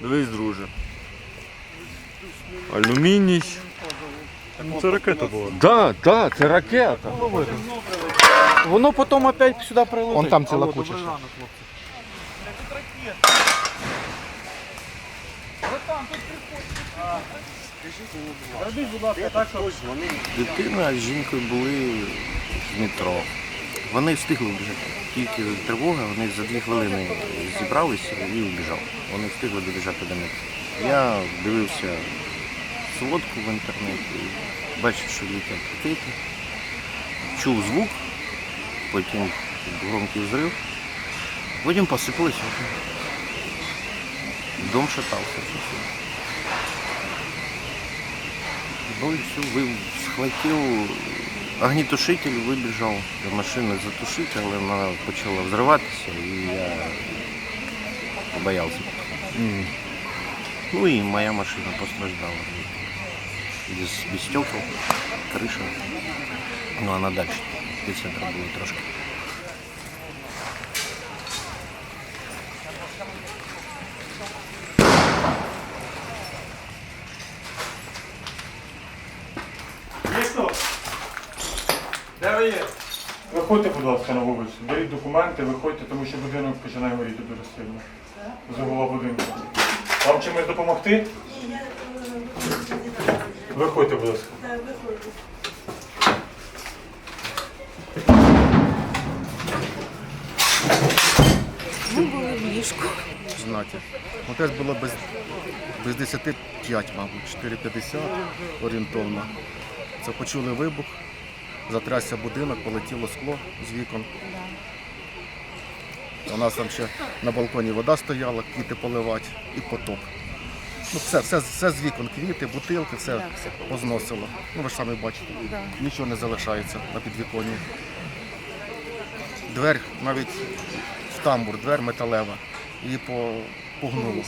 Дивись, друже. Алюміній. Ну, це ракета була. Да, да, це ракета. Воно потім опять сюди прилетить. Вон там ціла куча ще. Дитина з жінкою були в метро. Вони встигли вбіжати. Тільки тривога, вони за дві хвилини зібралися і убіжали. Вони встигли добіжати до метро. Я дивився сводку в інтернеті, бачив, що літять ракети, чув звук, потім громкий взрив, потім посипалося. Дом шатався. Ну и все, схватив огнетушитель, вибіжав до машини затушити, але вона почала взриватися і я побоявся. Ну і моя машина постраждала. Без, без стекол, криша. Ну а на далі від центру було трошки. Де ви є? Виходьте, будь ласка, на вулицю. Беріть документи, виходьте, тому що будинок починає горіти дуже сильно. Загула будинку. Вам чимось допомогти? Виходьте, будь ласка. Ми були в ліжку. знаки. Ну, теж було без, без 10 5, мабуть, 4,50 орієнтовно. Це почули вибух, затрясся будинок, полетіло скло з вікон. У нас там ще на балконі вода стояла, квіти поливати і потоп. Ну, все, все, все з вікон, квіти, бутилки, все позносило. Ну ви ж самі бачите, нічого не залишається на підвіконні. Двері, навіть в тамбур, двер металева. Її по, погнуло.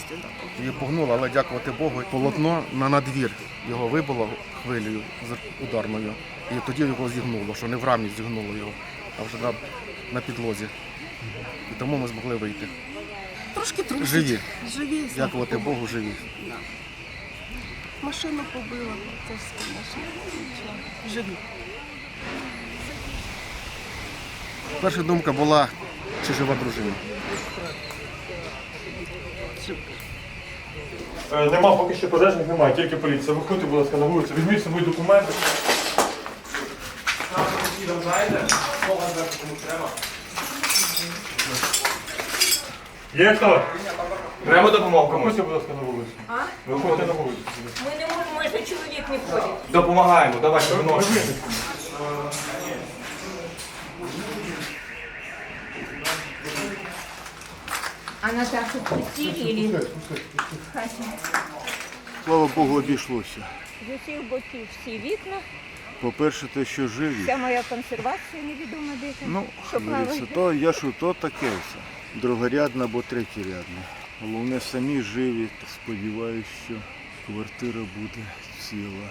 Її погнуло, але дякувати Богу, полотно на надвір його вибило хвилею ударною. І тоді його зігнуло, що не в рамі зігнуло його, а вже на, на підлозі. І тому ми змогли вийти. Трошки трусить. Живі. Живі. Дякувати слава Богу, живі. Да. Машину побила, це ж машина. Нічого. Живі. Перша думка була, чи жива дружина. Е, Нема поки що пожежних, немає, тільки поліція. Виходьте, будь ласка, на вулицю. Візьміть з собою документи. Є хто? Треба допомогу комусь. Виходьте, будь ласка, на вулицю. Виходьте на вулицю. Ми не можемо, якщо чоловік не ходить. Допомагаємо, давайте виносимо. А Наташу пустили или Слава Богу, обійшлося. з усіх боків всі вікна. По-перше, те, що живі. Вся моя консервація невідома де. Ну, говориться, плаває. то я що, то таке все. Другорядне або третєрядне. Головне, самі живі. Сподіваюся, що квартира буде ціла.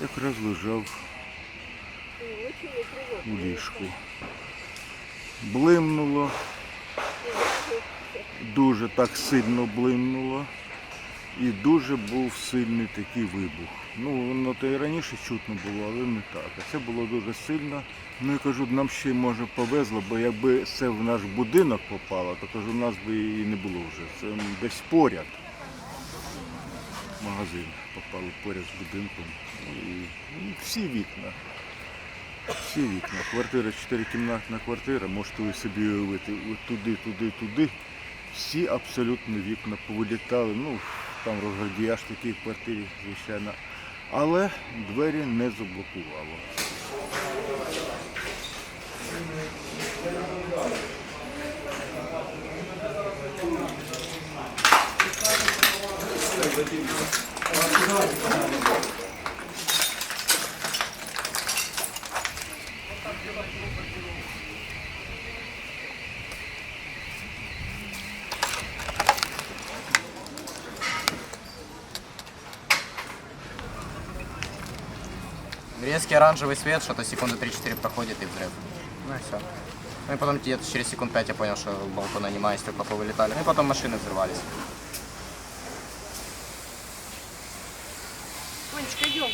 Якраз лежав у ліжку. Блимнуло. Дуже так сильно блимнуло. І дуже був сильний такий вибух. Ну, воно то і раніше чутно було, але не так. А це було дуже сильно. Ну і кажу, нам ще може повезло, бо якби це в наш будинок попало, то кажу, в нас би і не було вже. Це десь поряд. Магазин попали поряд з будинком. І, і всі вікна. Всі вікна. Квартира, чотирикімнатна квартира, можете ви собі уявити, туди, туди, туди. Всі абсолютно вікна повилітали. Ну, там розгардіяж такий в квартирі, звичайно. Але двері не заблокувало. Резкий оранжевый свет, что-то секунды 3-4 проходит и взрыв. Ну и все. Ну и потом где-то через секунд 5 я понял, что балкона нема, и стекла повылетали. Ну и потом машины взрывались. Тонечка, идем.